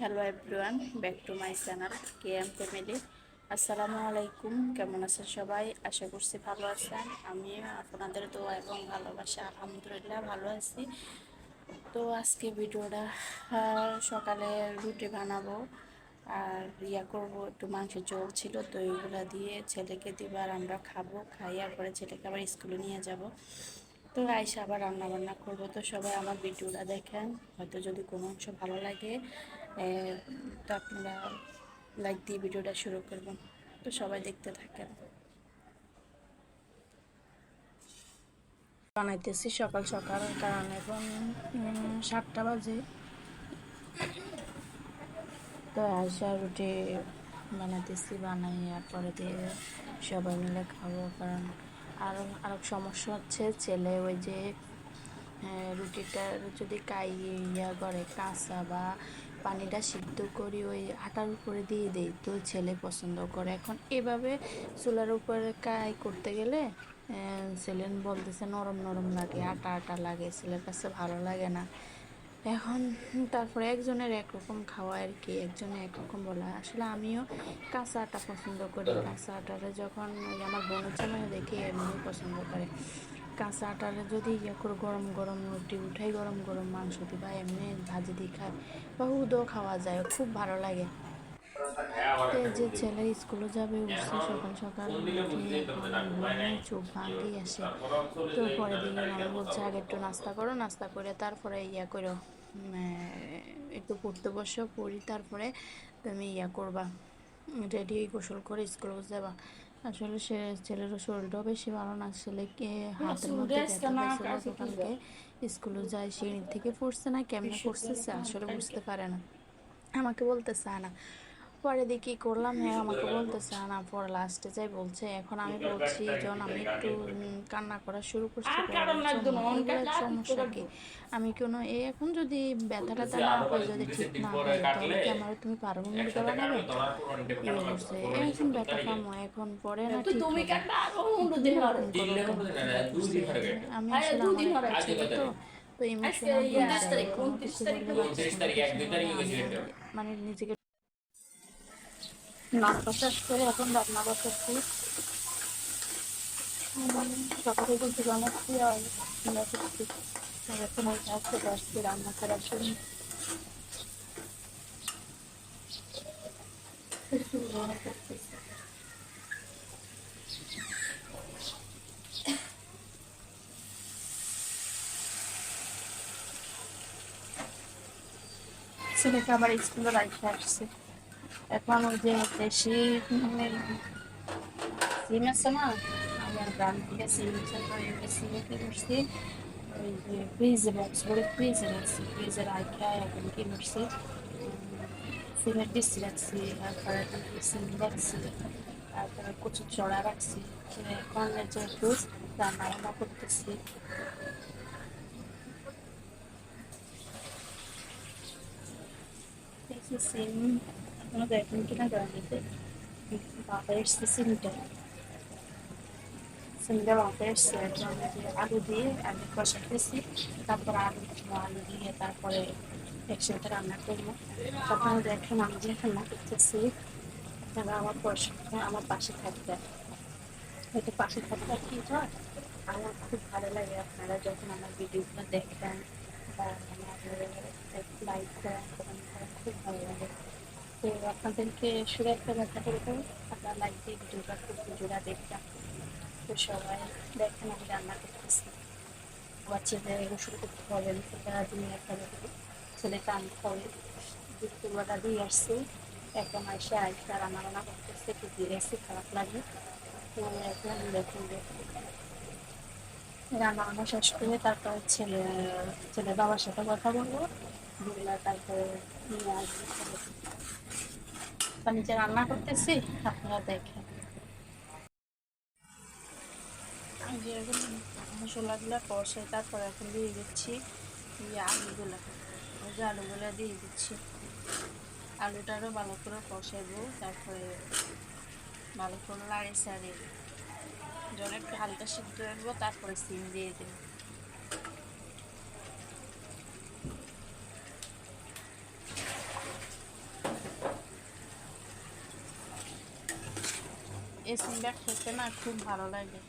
Hello everyone back to my channel K M family আসসালামু আলাইকুম কেমন আছেন সবাই? আশা করছি ভালো আছেন। আমি আপনাদের দোয়া এবং ভালোবাসা, আলহামদুলিল্লাহ ভালো আছি। তো আজকে ভিডিওটা সকালে রুটি বানাবো আর ইয়া করব, একটু মাংসের ঝোল ছিল, তো এইগুলো দিয়ে ছেলেকে দিব আর আমরা খাব খাইয়ার পরে ছেলেকে আবার স্কুলে নিয়ে যাব। তো আইসা আবার রান্না বান্না করব। তো সবাই আমার ভিডিওটা দেখেন। হয়তো যদি কোনো অংশ ভালো লাগে তো আপনারা লাইক দিয়ে ভিডিওটা শুরু করবেন। তো সবাই দেখতে থাকেন। বানাইতেছি সকাল সকাল কারণ এখন সাতটা বাজে। তো আইসা রুটি বানাইতেছি বানাই পরে দিয়ে সবাই মিলে খাব কারণ আর আরও সমস্যা হচ্ছে ছেলে ওই যে রুটিটা যদি কাই ইয়া করে কাঁচা বা পানিটা সিদ্ধ করি ওই আটার উপরে দিয়ে দিই তো ছেলে পছন্দ করে। এখন এভাবে চুলার উপরে কাই করতে গেলে আহ, ছেলে বলতেছে নরম নরম লাগে আটা আটা লাগে ছেলের কাছে ভালো লাগে না। এখন তারপরে একজনের একরকম খাওয়া আর কি একজনে একরকম বলা। আসলে আমিও কাঁচা আটা পছন্দ করি। কাঁচা আটাটা যখন আমার বোনের জামাই দেখি এমনি পছন্দ করে। কাঁচা আটারে যদি ইয়ে করে গরম গরম রুটি উঠাই, গরম গরম মাংস দিই বা এমনি ভাজি দিয়ে খায়। বা উদও খাওয়া যায়, খুব ভালো লাগে। যে ছেলে স্কুলে যাবে, উঠছে সকাল সকাল, উঠে চোখ ভাঙি আসে। তো পরে দিকে আমি বলছে আগে একটু নাস্তা করো, নাস্তা করে তারপরে ইয়া করো একটু পড়তে বসো, পড়ি, তারপরে তুমি ইয়া করবা। রেডি গোসল করে স্কুলে যাবা। আসলে সে ছেলের শরীরটাও বেশি ভালো না ছেলেকে হাতের মধ্যে কালকে স্কুলে যায় সিঁড়ি থেকে পড়ছে না কেমন পড়ছে আসলে বুঝতে পারে না। আমাকে বলতে চায় না পরে দেখি কী করলাম হ্যাঁ আমাকে বলতেছে না পরে লাস্টে যাই বলছে। এখন আমি বলছি যখন আমি একটু কান্না করা শুরু করছি পরে বলছে, "মা, এগুলো সমস্যা কি? আমি কোনো এই এখন যদি ব্যথা ট্যাথা না হয় যদি ঠিক না হয় তাহলে কি আমার তুমি পারব মুরগা বানাবে ইয়ে করছে এখন ব্যথা পামো এখন পরে না ঠিক হবে। দিন আমি আসলে আমার একটা ছেলে তো তো ইমোশনাল আজকে উনত্রিশ নাস্তা শেষ করে এখন রান্না করতেছি সকালে বলতে বানাচ্ছি আর রান্না করছি আর এখন ওই কাজ চলে আসছি রান্না করার জন্য রান্না করতেছি। ছেলেকে এখন ওই যে দেশি মানে সিম আছে না, আমার গ্রাম থেকে সিম সিমে কি করছি, ওই যে ফ্রিজে বক্স করে ফ্রিজে রাখছি ফ্রিজে রাখা এখন কি করছি সিমের পিস রাখছি, তারপরে সিম রাখছি, তারপরে কচু চড়া রাখছি এখন যে একটু রান্না বান্না করতেছি দেখছি সিম এখনও দেখুন কিনা জানিতে বাবা এসছে সিমটা সিমটা বাবা এসছে আলু দিয়ে আলু কষাতেছি তারপর আলু আলু দিয়ে তারপরে একসাথে রান্না করব। আপনারা দেখেন আমি যে রান্না করতেছি আপনারা আমার পাশে আমার পাশে থাকবেন হয়তো পাশে আর কি হয়? আমার খুব ভালো লাগে আপনারা যখন আমার ভিডিওগুলো দেখবেন বা আমার লাইক করেন খুব ভালো লাগে। তো আপনাদেরকে শুরু একটা কথা বলব আপনারা লাইক দিয়ে ভিডিওটা খুব তো সবাই দেখেন, আমি রান্না করতেছি। ছেলে গোসল করতে একটা ছেলেকে আনতে হবে দুপুরবেলা দিয়ে আসছি। এখন এসে আইসা রান্না বান্না করতেছে, একটু দিয়ে এসে খারাপ লাগে। তো এখন দেখুন রান্না বান্না শেষ করে তারপরে ছেলে ছেলে বাবার সাথে কথা বলব। তারপরে নিয়ে আসব। নিজে রান্না করতেছি, আপনারা দেখেন। মশলাগুলো কষে তারপরে এখন দিয়ে দিচ্ছি ইয়ে আলুগুলো। ওই যে আলুগুলো দিয়ে দিচ্ছি। আলুটারও ভালো করে কষাবো, তারপরে ভালো করে লাড়ি সারি যখন একটু হালকা সিদ্ধ রাখব তারপরে সিম দিয়ে দেবো। এই সিমটা খেতে না খুব ভালো লাগে।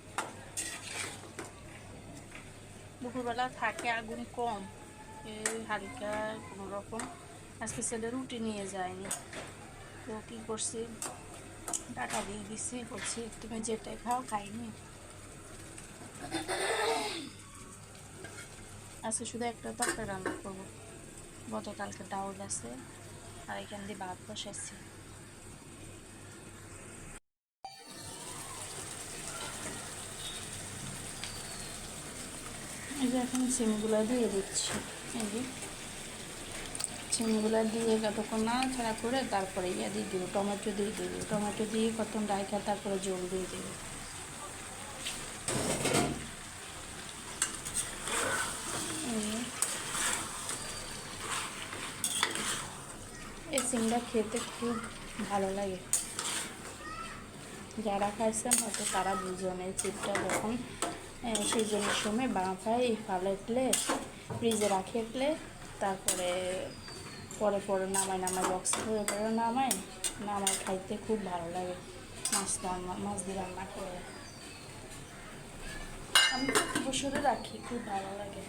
দুপুরবেলা থাকে আগুন কম, এই হালকা কোনো রকম। আজকে ছেলে রুটি নিয়ে যায়নি। তো কী করছি? টাকা দিয়ে দিছি, বলছি, তুমি যেটাই খাও, খাইনি? আজকে শুধু একটা তরকারি রান্না করব। গতকালকে ডাউল আছে, আর এখান দিয়ে ভাত বসাইছি। এই এখন সিমগুলো দিয়ে দিচ্ছি। এই যে চিনিগুলো দিয়ে কতক্ষণ নাড়াচাড়া করে তারপরে ইয়ে দিয়ে দিব, টমেটো দিয়ে দিব। টমেটো দিয়ে কত ডাইকা তারপরে জল দিয়ে দিব। এই এই সিমটা খেতে খুব ভালো লাগে। যারা খাইছেন হয়তো তারা বুঝবেন এই চিপটা যখন সিজনের সময় ফালে ফালাইলে ফ্রিজে রাখিয়ে তারপরে, পরে পরে নামায় নামায় বক্স করে পরে নামায় নামায় খাইতে খুব ভালো লাগে, মাছ রান্না, মাছ দিয়ে রান্না করে। আমি তো বছরে রাখি, খুব ভালো লাগে।